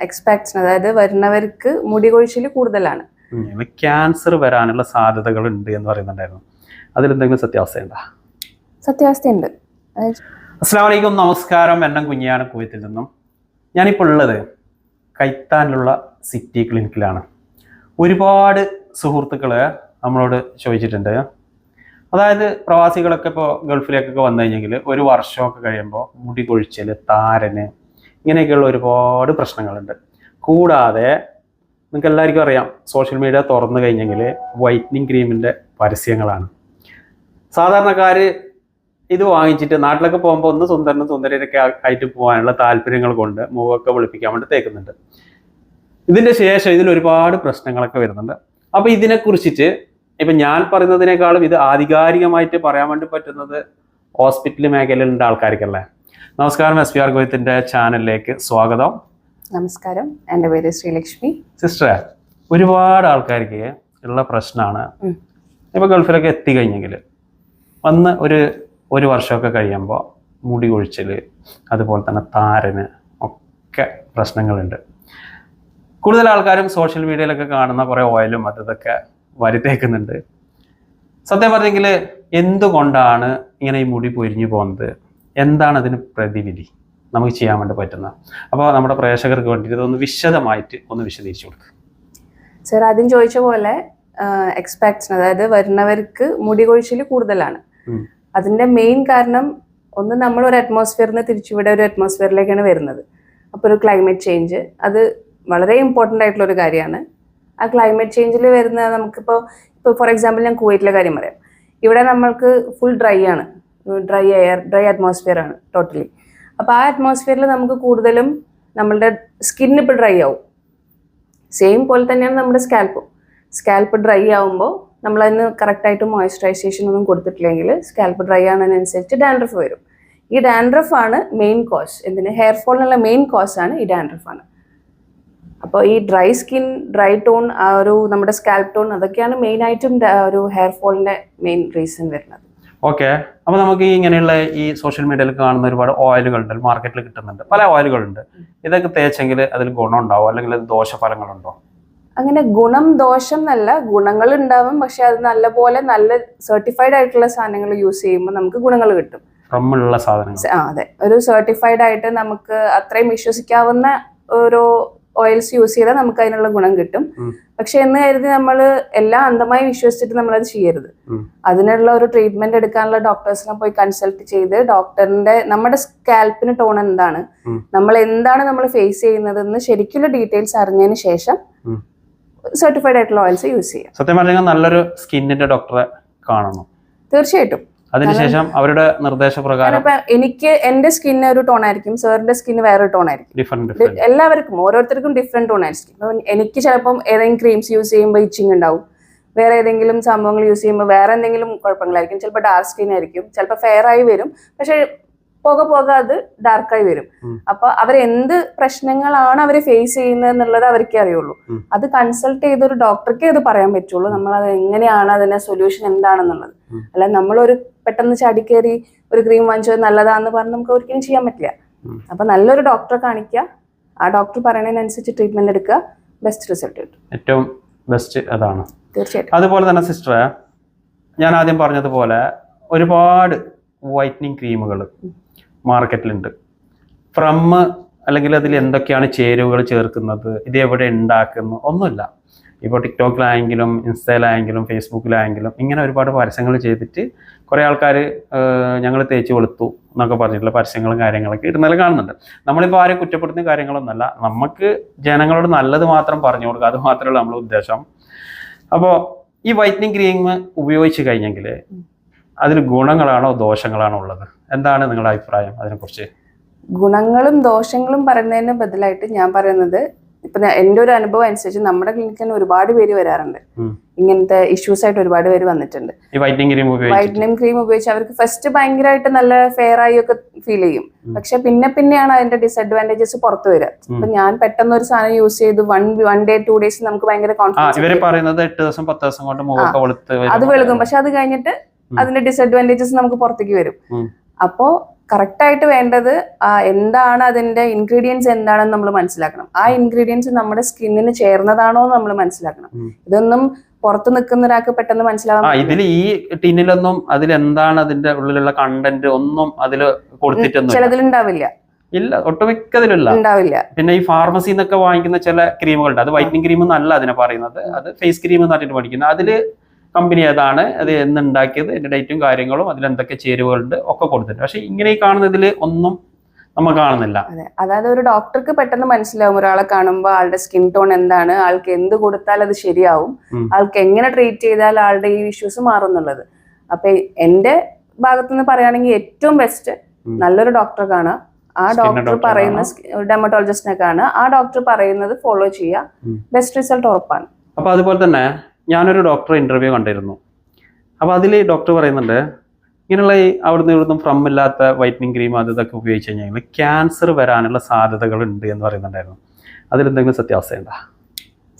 Expects അതായത് വരുന്നവർക്ക് മുടി കൊഴിച്ചിൽ കൂടുതലാണ് ക്യാൻസർ വരാനുള്ള സാധ്യതകൾ ഉണ്ട് എന്ന് പറയുന്നുണ്ടായിരുന്നു. അതിലെന്തെങ്കിലും സത്യാവസ്ഥയുണ്ടോ? സത്യാവസ്ഥയുണ്ട്. അസ്സാം വലൈക്കും നമസ്കാരം എണ്ണം കുഞ്ഞിയാണ്. കുവൈത്തിൽ നിന്നും. ഞാനിപ്പോൾ ഉള്ളത് കൈത്താനിലുള്ള സിറ്റി ക്ലിനിക്കിലാണ്. ഒരുപാട് സുഹൃത്തുക്കൾ നമ്മളോട് ചോദിച്ചിട്ടുണ്ട്. അതായത് പ്രവാസികളൊക്കെ ഇപ്പോൾ ഗൾഫിലേക്കൊക്കെ വന്നു കഴിഞ്ഞെങ്കിൽ ഒരു വർഷമൊക്കെ കഴിയുമ്പോൾ മുടി കൊഴിച്ചൽ താരന് ഇങ്ങനെയൊക്കെയുള്ള ഒരുപാട് പ്രശ്നങ്ങളുണ്ട്. കൂടാതെ നിങ്ങൾക്ക് എല്ലാവർക്കും അറിയാം സോഷ്യൽ മീഡിയ തുറന്നു കഴിഞ്ഞെങ്കിൽ വൈറ്റനിങ് ക്രീമിന്റെ പരസ്യങ്ങളാണ്. സാധാരണക്കാർ ഇത് വാങ്ങിച്ചിട്ട് നാട്ടിലൊക്കെ പോകുമ്പോൾ ഒന്ന് സുന്ദരനും സുന്ദരനൊക്കെ ആയിട്ട് പോകാനുള്ള താല്പര്യങ്ങൾ കൊണ്ട് മുഖമൊക്കെ വെളുപ്പിക്കാൻ വേണ്ടി തേക്കുന്നുണ്ട്. ഇതിന്റെ ശേഷം ഇതിൽ ഒരുപാട് പ്രശ്നങ്ങളൊക്കെ വരുന്നുണ്ട്. അപ്പോൾ ഇതിനെ കുറിച്ചിട്ട് ഇപ്പൊ ഞാൻ പറയുന്നതിനേക്കാളും ഇത് ആധികാരികമായിട്ട് പറയാൻ വേണ്ടി പറ്റുന്നത് ഹോസ്പിറ്റൽ മേഖലയിലുള്ള ആൾക്കാർക്കല്ലേ? നമസ്കാരം എസ് പി ആർ ഗോയത്തിന്റെ ചാനലിലേക്ക് സ്വാഗതം. നമസ്കാരം. എന്റെ പേര് ശ്രീലക്ഷ്മി. സിസ്റ്റർ ഒരുപാട് ആൾക്കാർക്ക് ഉള്ള പ്രശ്നമാണ്. ഇപ്പൊ ഗൾഫിലൊക്കെ എത്തിക്കഴിഞ്ഞെങ്കിൽ വന്ന് ഒരു ഒരു വർഷമൊക്കെ കഴിയുമ്പോൾ മുടി കൊഴിച്ചിൽ അതുപോലെ തന്നെ താരന് ഒക്കെ പ്രശ്നങ്ങളുണ്ട്. കൂടുതൽ ആൾക്കാരും സോഷ്യൽ മീഡിയയിലൊക്കെ കാണുന്ന കുറേ ഓയിലും അത് ഇതൊക്കെ വരുത്തേക്കുന്നുണ്ട് സത്യം പറഞ്ഞെങ്കിൽ എന്തുകൊണ്ടാണ് ഇങ്ങനെ ഈ മുടി പൊരിഞ്ഞു പോകുന്നത്? എന്താണ് അതിന് പ്രതിവിധി? നമുക്ക് ചെയ്യാൻ വേണ്ടി പറ്റുന്നത് അപ്പോൾ നമ്മുടെ പ്രേക്ഷകർക്ക് വേണ്ടിയിട്ട് ഇതൊന്ന് വിശദമായിട്ട് ഒന്ന് വിശദീകരിച്ചു കൊടുക്കുക സർ ആദ്യം ചോദിച്ച പോലെ എക്സ്പെക്ട്സ് അതായത് വരുന്നവർക്ക് മുടി കൊഴിച്ചിൽ കൂടുതലാണ്. അതിന്റെ മെയിൻ കാരണം ഒന്ന് നമ്മൾ ഒരു അറ്റ്മോസ്ഫിയറിൽ നിന്ന് തിരിച്ചുവിടെ ഒരു അറ്റ്മോസ്ഫിയറിലേക്കാണ് വരുന്നത്. അപ്പോൾ ഒരു ക്ലൈമറ്റ് ചേഞ്ച് അത് വളരെ ഇമ്പോർട്ടന്റ് ആയിട്ടുള്ള ഒരു കാര്യമാണ്. ആ ക്ലൈമറ്റ് ചേഞ്ചിൽ വരുന്ന നമുക്കിപ്പോൾ ഇപ്പോൾ ഫോർ എക്സാമ്പിൾ ഞാൻ കുവൈറ്റിലെ കാര്യം പറയാം. ഇവിടെ നമ്മൾക്ക് ഫുൾ ഡ്രൈ ആണ്. ഡ്രൈ എയർ ഡ്രൈ അറ്റ്മോസ്ഫിയർ ആണ് ടോട്ടലി അപ്പോൾ ആ അറ്റ്മോസ്ഫിയറിൽ നമുക്ക് കൂടുതലും നമ്മളുടെ സ്കിൻ ഇപ്പോൾ ഡ്രൈ ആവും. സെയിം പോലെ തന്നെയാണ് നമ്മുടെ സ്കാൽപ്പും സ്കാൽപ്പ് ഡ്രൈ ആവുമ്പോൾ നമ്മൾ നമ്മളതിന് കറക്റ്റായിട്ട് മോയ്സ്ചറൈസേഷൻ ഒന്നും കൊടുത്തിട്ടില്ലെങ്കിൽ സ്കാൽപ്പ് ഡ്രൈ ആവുന്നതിനനുസരിച്ച് ഡാൻഡ്രഫ് വരും. ഈ ഡാൻഡ്രഫ് ആണ് മെയിൻ കോസ് എന്തിന്? ഹെയർ ഫോളിനുള്ള മെയിൻ കോസ് ആണ് ഈ ഡാൻഡ്രഫ് ആണ്. അപ്പോൾ ഈ ഡ്രൈ സ്കിൻ ഡ്രൈ ടോൺ ആ ഒരു നമ്മുടെ സ്കാൽപ് ടോൺ അതൊക്കെയാണ് മെയിനായിട്ടും ഒരു ഹെയർ ഫോളിന്റെ മെയിൻ റീസൺ വരുന്നത്. ഓക്കെ. അപ്പോൾ നമുക്ക് ഇങ്ങനെയുള്ള ഈ സോഷ്യൽ മീഡിയയിൽ കാണുന്ന ഒരുപാട് ഓയിലുകളുണ്ട് മാർക്കറ്റിൽ കിട്ടുന്നുണ്ട്. പല ഓയിലുകളുണ്ട് ഇതൊക്കെ തേച്ചെങ്കിൽ അതിൽ ഗുണം ഉണ്ടാവും അല്ലെങ്കിൽ അത് ദോഷഫലങ്ങളുണ്ടോ? അങ്ങനെ ഗുണം ദോഷം എന്നല്ല ഗുണങ്ങൾ ഉണ്ടാവും. പക്ഷെ അത് നല്ലപോലെ നല്ല സർട്ടിഫൈഡ് ആയിട്ടുള്ള സാധനങ്ങൾ യൂസ് ചെയ്യുമ്പോൾ നമുക്ക് ഗുണങ്ങൾ കിട്ടും. റമ്മുള്ള സാധനങ്ങൾ. ആ അതെ. ഒരു സർട്ടിഫൈഡ് ആയിട്ട് നമുക്ക് അത്രയും വിശ്വസിക്കാവുന്ന ഓരോ ഓയിൽസ് യൂസ് ചെയ്താൽ നമുക്ക് അതിനുള്ള ഗുണം കിട്ടും. പക്ഷെ എന്ന് കരുതി നമ്മൾ എല്ലാം അന്ധമായി വിശ്വസിച്ചിട്ട് നമ്മൾ അത് ചെയ്യരുത്. അതിനുള്ള ഒരു ട്രീറ്റ്മെന്റ് എടുക്കാനുള്ള ഡോക്ടേഴ്സിനെ പോയി കൺസൾട്ട് ചെയ്ത് ഡോക്ടറിന്റെ നമ്മുടെ സ്കാൽപ്പിന് ടോൺ എന്താണ്? നമ്മൾ എന്താണ് നമ്മൾ ഫേസ് ചെയ്യുന്നതെന്ന് ശരിക്കുള്ള ഡീറ്റെയിൽസ് അറിഞ്ഞതിന് ശേഷം സർട്ടിഫൈഡ് ആയിട്ടുള്ള ഓയിൽസ് യൂസ് ചെയ്യാം. സത്യം പറഞ്ഞാൽ നല്ലൊരു സ്കിന്നിന്റെ ഡോക്ടറെ കാണണം തീർച്ചയായിട്ടും. അതിനുശേഷം അവരുടെ നിർദ്ദേശപ്രകാരം എനിക്ക് എന്റെ സ്കിന്ന് ഒരു ടോൺ ആയിരിക്കും സാറിന്റെ സ്കിന്ന് വേറെ ടോൺ ആയിരിക്കും. ഡിഫറെന്റ് എല്ലാവർക്കും ഓരോരുത്തർക്കും ഡിഫറെന്റ് ടോൺ ആയിരിക്കും. അപ്പം എനിക്ക് ചിലപ്പം ഏതെങ്കിലും ക്രീംസ് യൂസ് ചെയ്യുമ്പോൾ ഇച്ചിങ് ഉണ്ടാവും. വേറെ ഏതെങ്കിലും സംഭവങ്ങൾ യൂസ് ചെയ്യുമ്പോൾ വേറെ എന്തെങ്കിലും കുഴപ്പങ്ങളായിരിക്കും. ചിലപ്പോൾ ഡാർക്ക് സ്കിൻ ആയിരിക്കും ചിലപ്പോൾ ഫെയർ ആയി വരും. പക്ഷെ പോകെ പോകെ അത് ഡാർക്കായി വരും. അപ്പൊ അവരെന്ത് പ്രശ്നങ്ങളാണ് അവർ ഫേസ് ചെയ്യുന്നത് എന്നുള്ളത് അവർക്കേ അറിയുള്ളൂ. അത് കൺസൾട്ട് ചെയ്ത ഒരു ഡോക്ടർക്കേ അത് പറയാൻ പറ്റുള്ളൂ. നമ്മൾ അത് എങ്ങനെയാണ് അതിന്റെ സൊല്യൂഷൻ എന്താണെന്നുള്ളത്. അല്ല നമ്മളൊരു പെട്ടെന്ന് ചാടിക്കേറി ഒരു ക്രീം വാങ്ങിച്ചത് നല്ലതാന്ന് പറഞ്ഞ് നമുക്ക് ഒരിക്കലും ചെയ്യാൻ പറ്റില്ല. അപ്പൊ നല്ലൊരു ഡോക്ടറെ കാണിക്കുക. ആ ഡോക്ടർ പറയുന്നതിനനുസരിച്ച് ട്രീറ്റ്മെന്റ് എടുക്കുക. ബെസ്റ്റ് റിസൾട്ട് കിട്ടും. ഏറ്റവും ബെസ്റ്റ് അതാണ്. തീർച്ചയായിട്ടും. അതുപോലെ തന്നെ സിസ്റ്റർ ഞാൻ ആദ്യം പറഞ്ഞതുപോലെ ഒരുപാട് വൈറ്റനിങ് ക്രീമുകൾ മാർക്കറ്റിലുണ്ട് ഫ്രം അല്ലെങ്കിൽ അതിൽ എന്തൊക്കെയാണ് ചേരുവകൾ ചേർക്കുന്നത് ഇത് എവിടെ ഉണ്ടാക്കുന്നു ഒന്നുമില്ല. ഇപ്പോൾ ടിക്ടോക്കിലായെങ്കിലും ഇൻസ്റ്റയിലായെങ്കിലും ഫേസ്ബുക്കിലായെങ്കിലും ഇങ്ങനെ ഒരുപാട് പരസ്യങ്ങൾ ചെയ്തിട്ട് കുറേ ആൾക്കാർ ഞങ്ങൾ തേച്ച് വെളുത്തു എന്നൊക്കെ പറഞ്ഞിട്ടുള്ള പരസ്യങ്ങളും കാര്യങ്ങളൊക്കെ ഇടുന്നതിൽ കാണുന്നുണ്ട്. നമ്മളിപ്പോൾ ആരെ കുറ്റപ്പെടുത്തുന്ന കാര്യങ്ങളൊന്നുമല്ല. നമുക്ക് ജനങ്ങളോട് നല്ലത് മാത്രം പറഞ്ഞു കൊടുക്കുക. അത് മാത്രമേ നമ്മുടെ ഉദ്ദേശം. അപ്പോൾ ഈ വൈറ്റനിങ് ക്രീം ഉപയോഗിച്ച് കഴിഞ്ഞെങ്കിൽ അതിൽ ഗുണങ്ങളാണോ ദോഷങ്ങളാണോ ഉള്ളത്? എന്താണ് നിങ്ങളുടെ അഭിപ്രായം അതിനെക്കുറിച്ച്? ഗുണങ്ങളും ദോഷങ്ങളും പറയുന്നതിന് ബദലായിട്ട് ഞാൻ പറയുന്നത് ഇപ്പൊ എന്റെ ഒരു അനുഭവം അനുസരിച്ച് നമ്മുടെ ക്ലിനിക്കിൽ തന്നെ ഒരുപാട് പേര് വരാറുണ്ട്. ഇങ്ങനത്തെ ഇഷ്യൂസ് ആയിട്ട് ഒരുപാട് പേര് വന്നിട്ടുണ്ട്. വൈറ്റനിങ് ക്രീം ഉപയോഗിച്ച് അവർക്ക് ഫസ്റ്റ് ഭയങ്കരമായിട്ട് നല്ല ഫെയർ ആയി ഒക്കെ ഫീൽ ചെയ്യും. പക്ഷെ പിന്നെ പിന്നെയാണ് അതിന്റെ ഡിസഡ്വാന്റേജസ് പുറത്തു വരിക അപ്പൊ ഞാൻ പെട്ടെന്ന് ഒരു സാധനം യൂസ് ചെയ്ത് one one day two days നമുക്ക് ഭയങ്കര കോൺഫിഡൻസ്. അത് വെളുക്കും. പക്ഷെ അത് കഴിഞ്ഞിട്ട്. അതിന്റെ ഡിസഡ്വാന്റേജസ് നമുക്ക് പുറത്തേക്ക് വരും. അപ്പോ കറക്റ്റ് കറക്റ്റായിട്ട് വേണ്ടത് എന്താണ് അതിന്റെ ഇൻഗ്രീഡിയൻസ് എന്താണെന്ന് നമ്മൾ മനസ്സിലാക്കണം. ആ ഇൻഗ്രീഡിയൻസ് നമ്മുടെ സ്കിന്നിന് ചേർന്നതാണോ എന്ന് നമ്മൾ മനസ്സിലാക്കണം. ഇതൊന്നും പുറത്ത് നിൽക്കുന്ന ഒരാൾക്ക് പെട്ടെന്ന് മനസ്സിലാവാം. ഇതിൽ ഈ ടിന്നിലൊന്നും അതിൽ എന്താണ് അതിന്റെ ഉള്ളിലുള്ള കണ്ടന്റ് ഒന്നും അതിൽ കൊടുത്തിട്ടൊന്നും ചിലതിലുണ്ടാവില്ല. ഇല്ല ഒട്ടുമിക്കതിലില്ല. ഉണ്ടാവില്ല. പിന്നെ ഈ ഫാർമസിന്നൊക്കെ വാങ്ങിക്കുന്ന ചില ക്രീമുകളുണ്ട് അത് വൈറ്റനിങ് ക്രീം എന്നല്ല അതിനെ പറയുന്നത്. അത് ഫേസ് ക്രീം എന്ന് പറഞ്ഞിട്ട് പഠിക്കുന്നത്. അതിൽ കമ്പനി ഏതാണ് അത് എന്നുണ്ടാക്കിയത് അതിന്റെ ഡേറ്റും കാര്യങ്ങളും അതിലെന്തൊക്കെ ചേരുവകളുണ്ട് ഒക്കെ കൊടുത്തിട്ടുണ്ട്. പക്ഷെ ഇങ്ങനെ കാണുന്നതിൽ ഒന്നും നമ്മൾ കാണുന്നില്ല. അതെ. അതായത് ഒരു ഡോക്ടർക്ക് പെട്ടെന്ന് മനസ്സിലാവും ഒരാളെ കാണുമ്പോൾ ആളുടെ സ്കിൻ ടോൺ എന്താണ് ആൾക്ക് എന്ത് കൊടുത്താൽ അത് ശരിയാവും ആൾക്ക് എങ്ങനെ ട്രീറ്റ് ചെയ്താൽ ആളുടെ ഈ ഇഷ്യൂസ് മാറും എന്നുള്ളത്. അപ്പൊ എന്റെ ഭാഗത്തുനിന്ന് പറയുകയാണെങ്കിൽ ഏറ്റവും ബെസ്റ്റ് നല്ലൊരു ഡോക്ടറെ കാണുക. ആ ഡോക്ടർ പറയുന്ന ഡെമറ്റോളജിസ്റ്റിനെ കാണുക. ആ ഡോക്ടർ പറയുന്നത് ഫോളോ ചെയ്യുക. ബെസ്റ്റ് റിസൾട്ട് ഉറപ്പാണ്. അപ്പൊ അതുപോലെ തന്നെ ഞാനൊരു ഡോക്ടറെ ഇന്റർവ്യൂ കണ്ടിരുന്നു. അപ്പോൾ അതിൽ ഡോക്ടർ പറയുന്നുണ്ട് ഇങ്ങനെയുള്ള ഈ അവിടുന്ന് ഇവിടുന്ന് ഫ്രം ഇല്ലാത്ത വൈറ്റനിങ് ക്രീം അത് ഇതൊക്കെ ഉപയോഗിച്ച് കഴിഞ്ഞാൽ ക്യാൻസർ വരാനുള്ള സാധ്യതകളുണ്ട് എന്ന് പറയുന്നുണ്ടായിരുന്നു. അതിലെന്തെങ്കിലും സത്യാവസ്ഥയുണ്ടോ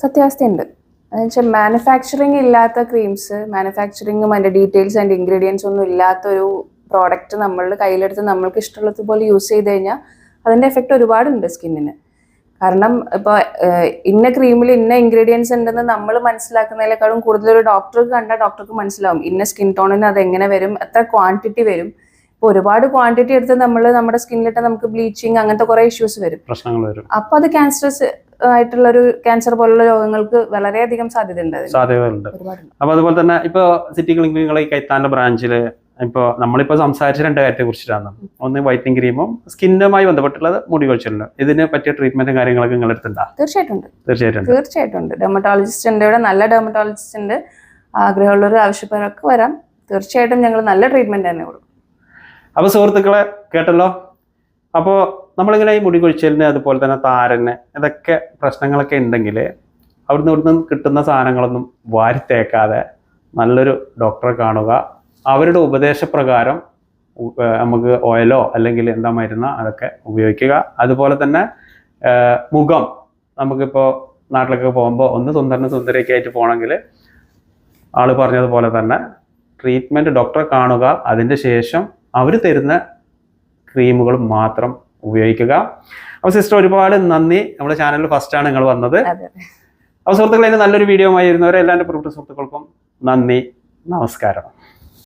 സത്യാവസ്ഥയുണ്ട് എന്നുവെച്ചാൽ മാനുഫാക്ചറിങ് ഇല്ലാത്ത ക്രീംസ് മാനുഫാക്ചറിങ്ങും അതിന്റെ ഡീറ്റെയിൽസ് ആൻഡ് ഇൻഗ്രീഡിയൻസ് ഒന്നും ഇല്ലാത്ത ഒരു പ്രോഡക്റ്റ് നമ്മളുടെ കയ്യിലെടുത്ത് നമ്മൾക്ക് ഇഷ്ടമുള്ളതുപോലെ യൂസ് ചെയ്ത് കഴിഞ്ഞാൽ അതിന്റെ എഫക്റ്റ് ഒരുപാടുണ്ട് സ്കിന്നിന് കാരണം ഇപ്പോൾ ഇന്ന ക്രീമിൽ ഇന്ന ഇൻഗ്രീഡിയൻസ് ഉണ്ടെന്ന് നമ്മൾ മനസ്സിലാക്കുന്നതിനേക്കാളും കൂടുതൽ ഒരു ഡോക്ടർക്ക് കണ്ടാൽ ഡോക്ടർക്ക് മനസ്സിലാവും. ഇന്ന സ്കിൻ ടോണിന് അത് എങ്ങനെ വരും എത്ര ക്വാണ്ടിറ്റി വരും. ഇപ്പോൾ ഒരുപാട് ക്വാണ്ടിറ്റി എടുത്ത് നമ്മൾ നമ്മുടെ സ്കിന്നിലിട്ട് നമുക്ക് ബ്ലീച്ചിങ് അങ്ങനത്തെ കുറേ ഇഷ്യൂസ് വരും. പ്രശ്നങ്ങൾ വരും. അപ്പൊ അത് ക്യാൻസറസ് ആയിട്ടുള്ള ഒരു ക്യാൻസർ പോലുള്ള രോഗങ്ങൾക്ക് വളരെയധികം സാധ്യതയുണ്ട് ഉണ്ട് സാധ്യതകളുണ്ട്. ഒരുപാടുണ്ട്. അപ്പൊ അതുപോലെ തന്നെ ഇപ്പൊ സിറ്റി ക്ലിനിക്കുകളിൽ കൈത്താന്റെ ബ്രാഞ്ചിൽ നമ്മളിപ്പോൾ നമ്മളിപ്പോ സംസാരിച്ച രണ്ട് കാര്യത്തെ കുറിച്ചിട്ടാണ് ഒന്ന് വൈറ്റനിങ് ക്രീമും സ്കിന്നുമായി ബന്ധപ്പെട്ടുള്ളത് മുടി കൊഴിച്ചിലുണ്ട് ഇതിന് പറ്റിയ ട്രീറ്റ്മെന്റും കാര്യങ്ങളൊക്കെ നിങ്ങൾ എടുത്തിട്ടുണ്ടോ തീർച്ചയായിട്ടും തീർച്ചയായിട്ടും. തീർച്ചയായിട്ടും ഡെർമറ്റോളജിസ്റ്റ് ഉണ്ട്. ഇവിടെ നല്ല ഡെർമറ്റോളജിസ്റ്റ് ഉണ്ട്. ആഗ്രഹമുള്ളവർ ആവശ്യപ്പെടൊക്കെ വരാം. തീർച്ചയായിട്ടും ഞങ്ങൾ നല്ല ട്രീറ്റ്മെന്റ് തന്നെ കൊടുക്കും. അപ്പൊ സുഹൃത്തുക്കളെ കേട്ടല്ലോ? അപ്പോൾ നമ്മളിങ്ങനെ ഈ മുടി കൊഴിച്ചലിന് അതുപോലെ തന്നെ താരന് ഇതൊക്കെ പ്രശ്നങ്ങളൊക്കെ ഉണ്ടെങ്കിൽ അവിടുന്ന് ഇവിടുന്ന് കിട്ടുന്ന സാധനങ്ങളൊന്നും വാരിത്തേക്കാതെ നല്ലൊരു ഡോക്ടറെ കാണുക. അവരുടെ ഉപദേശപ്രകാരം നമുക്ക് ഓയിലോ അല്ലെങ്കിൽ എന്താ മരുന്ന് അതൊക്കെ ഉപയോഗിക്കുക. അതുപോലെ തന്നെ മുഖം. നമുക്കിപ്പോൾ നാട്ടിലൊക്കെ പോകുമ്പോൾ ഒന്ന് സുന്ദരന് സുന്ദരിയൊക്കെ ആയിട്ട് പോകണമെങ്കിൽ ആൾ പറഞ്ഞതുപോലെ തന്നെ ട്രീറ്റ്മെന്റ് ഡോക്ടറെ കാണുക. അതിന്റെ ശേഷം അവർ തരുന്ന ക്രീമുകൾ മാത്രം ഉപയോഗിക്കുക. അപ്പോൾ സിസ്റ്റർ ഒരുപാട് നന്ദി. നമ്മുടെ ചാനലിൽ ഫസ്റ്റാണ് നിങ്ങൾ വന്നത്. അപ്പോൾ സുഹൃത്തുക്കളെ നല്ലൊരു വീഡിയോ ആയിരുന്നവരെ എല്ലാ എന്റെ പ്രിയപ്പെട്ട സുഹൃത്തുക്കൾക്കും നന്ദി. നമസ്കാരം.